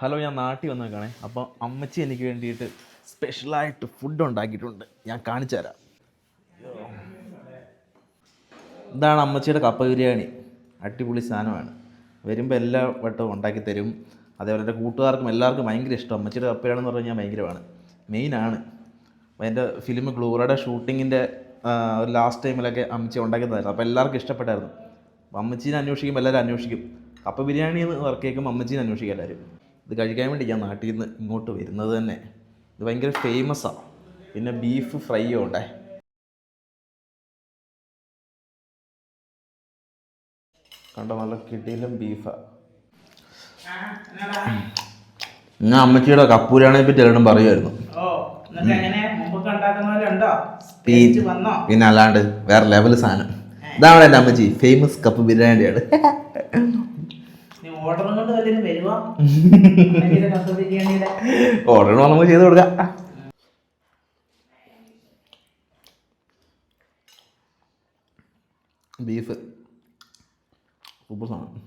Hello ഞാൻ നാട്ടിൽ വന്നേക്കാണേ. അപ്പോൾ അമ്മച്ചി എനിക്ക് വേണ്ടിയിട്ട് സ്പെഷ്യലായിട്ട് ഫുഡ് ഉണ്ടാക്കിയിട്ടുണ്ട്. ഞാൻ കാണിച്ചു തരാം. ഇതാണ് അമ്മച്ചിയുടെ കപ്പ ബിരിയാണി. അടിപൊളി സാധനമാണ്. വരുമ്പോൾ എല്ലാ വട്ടവും ഉണ്ടാക്കി തരും. അതേപോലെ എന്റെ കൂട്ടുകാർക്കും എല്ലാവർക്കും ഭയങ്കര ഇഷ്ടം. അമ്മച്ചിയുടെ കപ്പ ബിരിയാണി എന്ന് പറഞ്ഞു കഴിഞ്ഞാൽ ഭയങ്കരമാണ് മെയിനാണ് എന്റെ ഫിലിം ഗ്ലൂറയുടെ ഷൂട്ടിങ്ങിന്റെ ലാസ്റ്റ് ടൈമിലൊക്കെ അമ്മച്ചി ഉണ്ടാക്കി അപ്പോൾ എല്ലാവർക്കും ഇഷ്ടപ്പെട്ടായിരുന്നു. അമ്മച്ചീനെ അന്വേഷിക്കുമ്പോൾ എല്ലാവരും അന്വേഷിക്കും. കപ്പ ബിരിയാണി എന്ന് കേൾക്കുമ്പോൾ അമ്മച്ചീനെ അന്വേഷിക്കും എല്ലാവരും. ഇത് കഴിക്കാൻ വേണ്ടി ഞാൻ നാട്ടിൽ നിന്ന് ഇങ്ങോട്ട് വരുന്നത് തന്നെ. ഇത് ഭയങ്കര ഫേമസാണ് പിന്നെ ബീഫ് ഫ്രൈയും ഉണ്ടേ. കണ്ടോ നല്ല കിട്ടിയിലും ബീഫാണ് ഞാൻ അമ്മച്ചിയുടെ കപ്പൂരാണെ പറ്റി എല്ലാം പറയുമായിരുന്നു. പിന്നെ അല്ലാണ്ട് വേറെ ലെവൽ സാധനം. ഇതാണ് എന്റെ അമ്മച്ചി. ഫേമസ് കപ്പ് ബിരിയാണിയാണ് ഓർഡർ നമുക്ക് ചെയ്ത് കൊടുക്കാം. ബീഫ് സൂപ്പർ സാധനം.